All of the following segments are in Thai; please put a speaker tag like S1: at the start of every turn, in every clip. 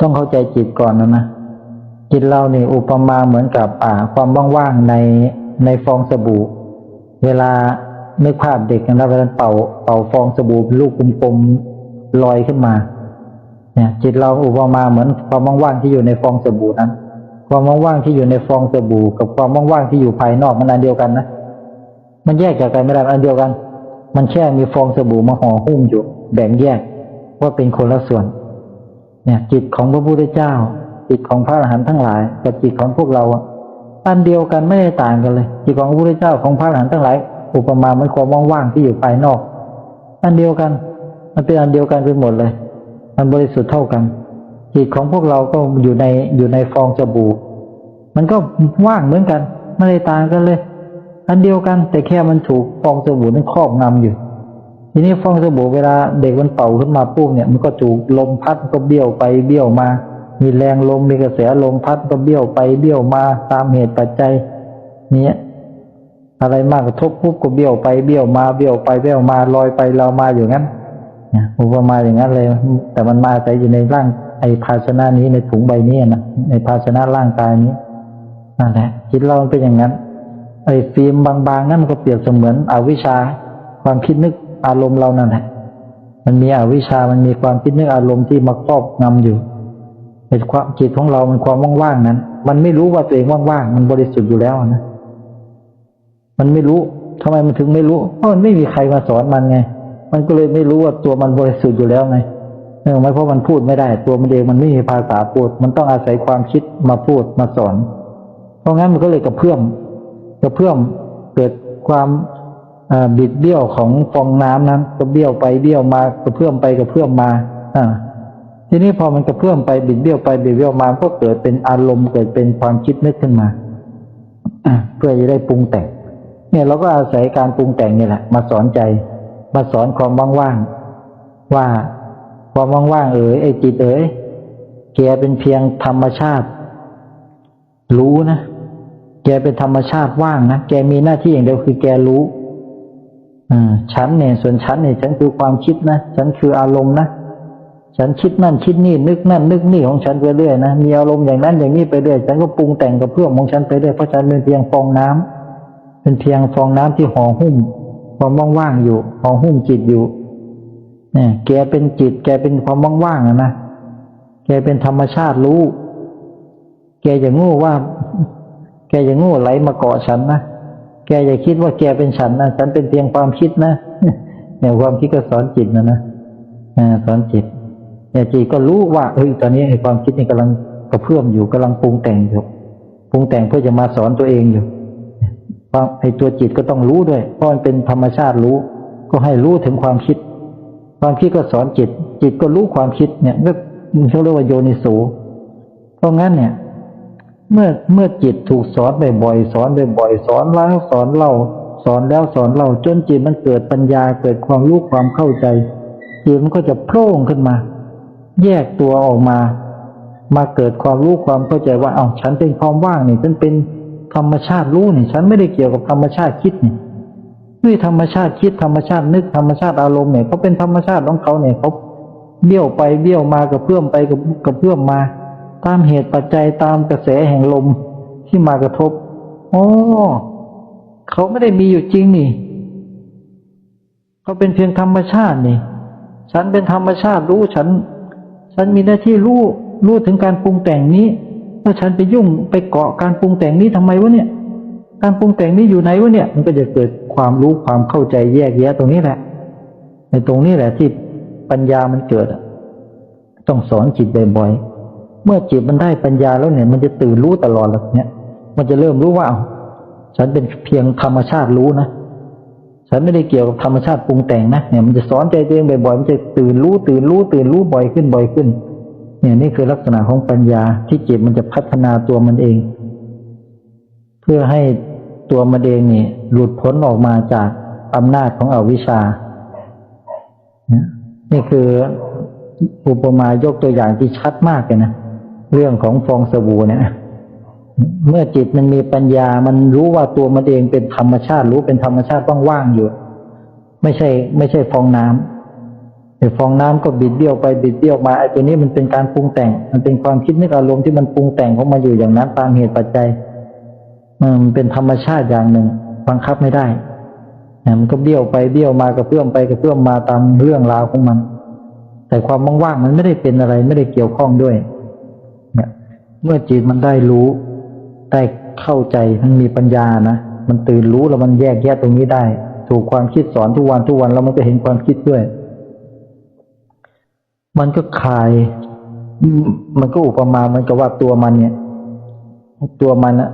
S1: ต้องเข้าใจจิตก่อนนะนะจิตเราเนี่อุปมาเหมือนกับอ่า ความว่างๆในในฟองสบู่ เวลานึกภาพเด็กนะเวลาเป่าเป่าฟองสบู่เป็นลูกกลมๆลอยขึ้นมา เนี่ย จิตเราอุปมาเหมือนความว่างๆที่อยู่ในฟองสบู่นั้น ความว่างๆที่อยู่ในฟองสบู่ กับความว่างๆที่อยู่ภายนอกมันอันเดียวกันนะมันแยกจากกันไม่ได้อันเดียวกัน มันแค่มีฟองสบู่มาห่อหุ้มอยู่แบ่งแยกว่าเป็นคนละส่วน เนี่ยจิตของพระพุทธเจ้า จิตของพระอรหันต์ทั้งหลายกับจิตของพวกเราอะอันเดียวกันไม่ได้ต่างกันเลย จิตของพระพุทธเจ้าของพระอรหันต์ทั้งหลายอุปมาเหมือนความว่างๆที่อยู่ภายนอก อันเดียวกัน มันเป็นอันเดียวกันไปหมดเลย มันบริสุทธิ์เท่ากัน จิตของพวกเราก็อยู่ในอยู่ในฟองสบู่มันก็ว่างเหมือนกัน ไม่ได้ต่างกันเลย อันเดียวกัน แต่แค่มันถูกฟองสบู่นั้นครอบงำอยู่ ทีนี้ฟองสบู่เวลาเด็กมันเป่าขึ้นมาปุ๊บเนี่ยมันก็ถูกลมพัดก็เบี้ยวไปเบี้ยวมา มีแรงลมมีกระแสลมพัดก็เบี้ยวไปเบี้ยวมาตามเหตุปัจจัยเนี้ยอะไรมากกระทบปุ๊บก็เบี้ยวไปเบี้ยวมาเบี้ยวไปเบี้ยวมาลอยไปเรามาอยู่งั้นเนี่ยอุปมาอย่างนั้นเลย แต่มันมาแต่อยู่ในร่างไอภาชนะนี้ในถุงใบนี้นะในภาชนะร่างกายนี้นั่นแหละจิตเรามันเป็นอย่างนั้น ไอฟิล์มบางๆนั่นมันก็เปรียบเสมือนอวิชชา ความคิดนึก อารมณ์เรานั่นแหละมันมีอวิชามันมีความคิดนึกอารมณ์ที่มาครอบงำอยู่เป็นความจิตของเรา มันความว่างๆนั้น มันไม่รู้ว่าตัวเองว่างๆ มันบริสุทธิ์อยู่แล้วนะ มันไม่รู้ทำไมมันถึงไม่รู้ เพราะมันไม่มีใครมาสอนมันไง มันก็เลยไม่รู้ว่าตัวมันบริสุทธิ์อยู่แล้วไงเนื่องไม่เพราะมันพูดไม่ได้ ตัวมันเองมันไม่มีภาษาพูด มันต้องอาศัยความคิดมาพูดมาสอน เพราะงั้นมันก็เลยกระเพื่อมกระเพื่อมเกิดความ บิดเบี้ยวของฟองน้ำนั้นก็เบี้ยวไปเบี้ยวมากระเพื่อมไปกระเพื่อมมาอ่าทีนี้พอมันกระเพื่อมไปบิดเบี้ยวไปบิดเบี้ยวมาก็เกิดเป็นอารมณ์เกิดเป็นความคิดนึกขึ้นมาเพื่อจะได้ปรุงแต่ง เนี่ยเราก็อาศัยการปรุงแต่งนี่แหละ มาสอนใจ มาสอนความว่างๆว่าความว่างๆเอ๋ยไอ้จิตเอ๋ยแกเป็นเพียงธรรมชาติ รู้นะแกเป็นธรรมชาติว่างนะแกมีหน้าที่อย่างเดียวคือแกรู้ ฉันเนี่ยส่วนฉันเนี่ยฉันคือความคิดนะฉันคืออารมณ์นะฉันคิดนั่นคิดนี่นึกนั่นนึกนี่ของฉันไปเรื่อยนะมีอารมณ์อย่างนั้นอย่างนี้ไปเรื่อยฉันก็ปรุงแต่งกับเพื่อนของฉันไปเรื่อยเพราะฉันเป็นเพียงฟองน้ำเป็นเพียงฟองน้ำที่ห่อหุ้มความว่างๆอยู่ห่อหุ้มจิตอยู่เนี่ยแกเป็นจิต แกเป็นความว่างๆอะนะแกเป็นธรรมชาติรู้ แกอย่างโง่ว่า แกอย่างโง่ไหลมาเกาะฉันนะ แกอย่าคิดว่าแกเป็นฉันนะฉันเป็นเพียงความคิดนะเนี่ยความคิดก็สอนจิตนะนะสอนจิตเนี่ยจิตก็รู้ว่าเฮ้ยตอนนี้ไอ้ความคิดนี่กำลังกระเพื่อมอยู่กำลังปรุงแต่งอยู่ปรุงแต่งเพื่อจะมาสอนตัวเองอยู่ความไอ้ตัวจิตก็ต้องรู้ด้วย เพราะมันเป็นธรรมชาติรู้ ก็ให้รู้ถึงความคิด ความคิดก็สอนจิต จิตก็รู้ความคิดเนี่ยมันเขาเรียกว่าโยนิสูเพราะงั้นเนี่ย เมื่อเมื่อจิตถูกสอนบ่อยๆสอนบ่อยๆสอนแล้วสอนเล่าสอนแล้วสอนเล่าจนจิตมันเกิดปัญญาเกิดความรู้ความเข้าใจจิตมันก็จะโผล่ขึ้นมา แยกตัวออกมา มาเกิดความรู้ความเข้าใจว่า เอ้าฉันเป็นความว่างนี่ฉันเป็นธรรมชาติรู้นี่ฉันไม่ได้เกี่ยวกับธรรมชาติคิดนี่ด้วยธรรมชาติคิดธรรมชาตินึกธรรมชาติอารมณ์เนี่ยเขาเป็นธรรมชาติของเขาเนี่ยเขาเบี้ยวไปเบี้ยวมากับเพื่อมไปกับกับเพื่อมมา ตามเหตุปัจจัยตามกระแสแห่งลมที่มากระทบโอ้เขาไม่ได้มีอยู่จริงนี่ เขาเป็นเพียงธรรมชาตินี่ ฉันเป็นธรรมชาติรู้ฉัน ฉันมีหน้าที่รู้รู้ถึงการปรุงแต่งนี้แล้วฉันไปยุ่งไปเกาะการปรุงแต่งนี้ทำไมวะเนี่ย การปรุงแต่งนี้อยู่ไหนวะเนี่ย มันก็จะเกิดความรู้ความเข้าใจแยกแยะตรงนี้แหละ ในตรงนี้แหละที่ปัญญามันเกิด ต้องสอนจิตบ่อยๆ เมื่อจิตมันได้ปัญญาแล้วเนี่ย มันจะตื่นรู้ตลอดเลยเนี่ยมันจะเริ่มรู้ว่าอ้าวฉันเป็นเพียงธรรมชาติรู้นะฉันไม่ได้เกี่ยวกับธรรมชาติปรุงแต่งนะเนี่ยมันจะสอนใจตัวเองบ่อยๆมันจะตื่นรู้ตื่นรู้ตื่นรู้บ่อยขึ้นบ่อยขึ้น เนี่ยนี่คือลักษณะของปัญญาที่จิตมันจะพัฒนาตัวมันเอง เพื่อให้ตัวมันเองนี่หลุดพ้นออกมาจากอำนาจของอวิชชานี่คืออุปมายกตัวอย่างที่ชัดมากเลยนะ เรื่องของฟองสบู่เนี่ยเมื่อจิตมันมีปัญญา มันรู้ว่าตัวมันเองเป็นธรรมชาติ รู้เป็นธรรมชาติว่างๆอยู่ ไม่ใช่ ไม่ใช่ฟองน้ำไอ้ฟองน้ำก็บิดเบี้ยวไปบิดเบี้ยวมาไอ้ตัวนี้มันเป็นการปรุงแต่ง มันเป็นความคิดนึกอารมณ์ที่มันปรุงแต่งของมันอยู่อย่างนั้นตามเหตุปัจจัยมันเป็นธรรมชาติอย่างหนึ่ง บังคับไม่ได้มันก็เบี้ยวไปเบี้ยวมากระเพื่อมไปกระเพื่อมมาตามเรื่องราวของมัน แต่ความว่างๆมันไม่ได้เป็นอะไร ไม่ได้เกี่ยวข้องด้วย เมื่อจิตมันได้รู้ ได้เข้าใจมันมีปัญญานะมันตื่นรู้แล้วมันแยกแยะตรงนี้ได้ ถูกความคิดสอนทุกวันทุกวันแล้วมันก็เห็นความคิดด้วย มันก็คลายมมันก็อุปมามันก็ว่าตัวมันเนี่ย ตัวมันอะ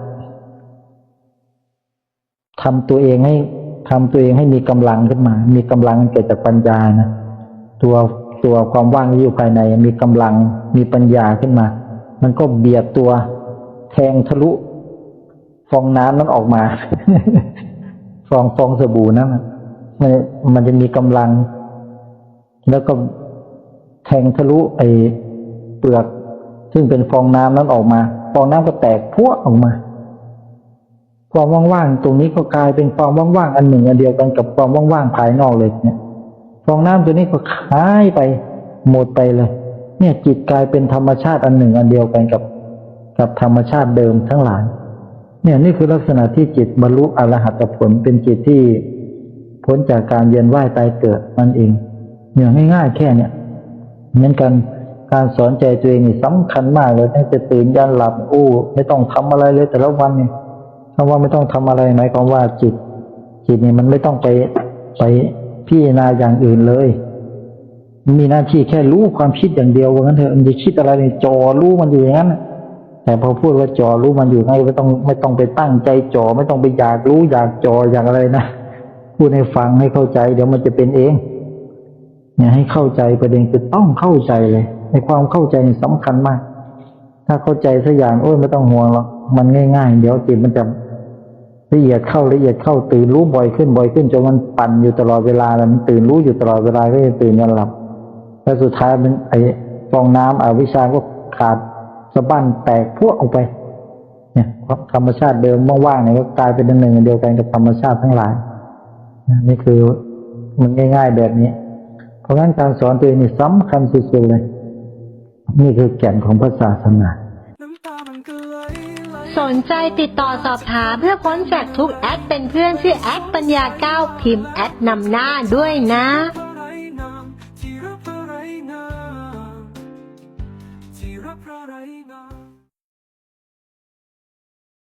S1: ทำตัวเองให้ทำตัวเองให้มีกำลังขึ้นมา มีกำลังเกิดจากปัญญานะ ตัวตัวความว่างที่อยู่ภายใน มีกำลัง มีปัญญาขึ้นมา มันก็เบียดตัวแทงทะลุ ฟองน้ำนั้นออกมา ฟองฟองสบู่นั้นน่ะมันมันจะมีกำลัง แล้วก็แทงทะลุไอ้เปลือก ซึ่งเป็นฟองน้ำนั้นออกมา ฟองน้ำก็แตกพวออกมาความว่างๆ ตรงนี้ก็กลายเป็นความว่างๆ อันหนึ่งอันเดียวกันกับความว่างๆ ภายนอกเลยเนี่ย ฟองน้ำตัวนี้ก็หายไปหมดไปเลย เนี่ยจิตกลายเป็นธรรมชาติอันหนึ่งอันเดียวกันกับกับธรรมชาติเดิมทั้งหลาย เนี่ยนี่คือลักษณะที่จิตบรรลุอรหัตผลเป็นจิตที่พ้นจากการเวียนว่ายตายเกิดนั่นเองเนี่ยง่ายๆแค่เนี่ยเหมือนกันการสอนใจตัวเองนี่สำคัญมากเลยตั้งแต่ตื่นยันหลับโอ้ไม่ต้องทำอะไรเลย แต่ละวันเนี่ยคำว่าไม่ต้องทำอะไรหมายความว่าจิต จิตนี่มันไม่ต้องไปไปพิจารณาอย่างอื่นเลย มีหน้าที่แค่รู้ความคิดอย่างเดียวว่างั้นเถอะมันจะคิดอะไรเนี่ยจอรู้มันอยู่อย่างนั้นแต่พอพูดว่าจอรู้มันอยู่ไงไม่ต้องไม่ต้องไปตั้งใจจอไม่ต้องไปอยากรู้อยากจออยากอะไรนะพูดให้ฟังให้เข้าใจ เดี๋ยวมันจะเป็นเอง เนี่ยให้เข้าใจประเด็นคือต้องเข้าใจเลย ในความเข้าใจนี่สำคัญมาก ถ้าเข้าใจสักอย่างโอ้ยไม่ต้องห่วงหรอกมันง่าย ๆ เดี๋ยวจิตมันจะละเอียดเข้าละเอียดเข้าตื่นรู้บ่อยขึ้นบ่อยขึ้นจนมันปั่นอยู่ตลอดเวลาแล้วมันตื่นรู้อยู่ตลอดเวลาก็จะตื่นยันหลับ แล้วสุดท้ายมันไอ้ฟองน้ำอวิชาก็ขาดสะบั้นแตกพวกออกไป เนี่ยธรรมชาติเดิมว่างๆเนี่ยก็กลายเป็นหนึ่งเดียวกันกับธรรมชาติทั้งหลายนี่คือมันง่าย ๆแบบนี้ เพราะงั้นการสอนตัวเองนี่สำคัญสุดๆเลย นี่คือแก่นของพระศาสนา
S2: น้ำตามันก็ไหลไหล
S3: สนใจติดต่อสอบถามเพื่อพ้นจากทุกแอดเป็นเพื่อนชื่อแอดปัญญาเก้าพิมพ์แอดนำหน้าด้วยนะ